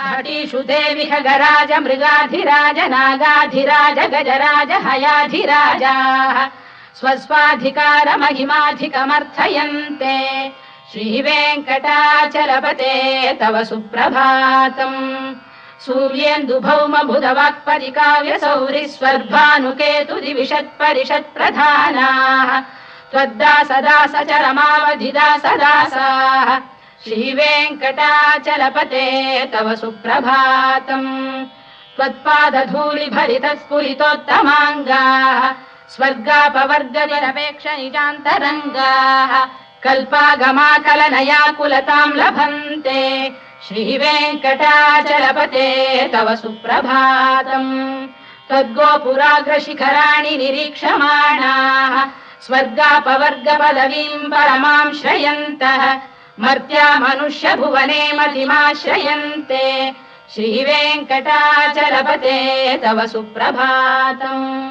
घटीषु देवि खगराज मृगाधिराज नागाधिराज गजराज हयाधिराजाः। स्वस्वाधिकार महिमाधिकमर्थयन्ते। श्रीवेङ्कटाचलपते तव सुप्रभातम्। सूर्येन्दुभौम बुधवाक्परिकाव्य सौरि स्वर्भानुकेतु श्रीवेङ्कटाचलपते तव सुप्रभातम् त्वत्पादधूलिभरितस्फुलितोत्तमाङ्गाः स्वर्गापवर्गनिरपेक्ष निजान्तरङ्गाः कल्पागमाकलनयाकुलताम् लभन्ते। श्रीवेङ्कटाचलपते तव सुप्रभातम्। त्वद्गोपुराग्रशिखराणि निरीक्षमाणाः स्वर्गापवर्गपदवीम् परमाम् श्रयन्तः मर्त्या मनुष्य भुवने मतिमाश्रयन्ते। श्रीवेङ्कटाचलपते तव सुप्रभातम्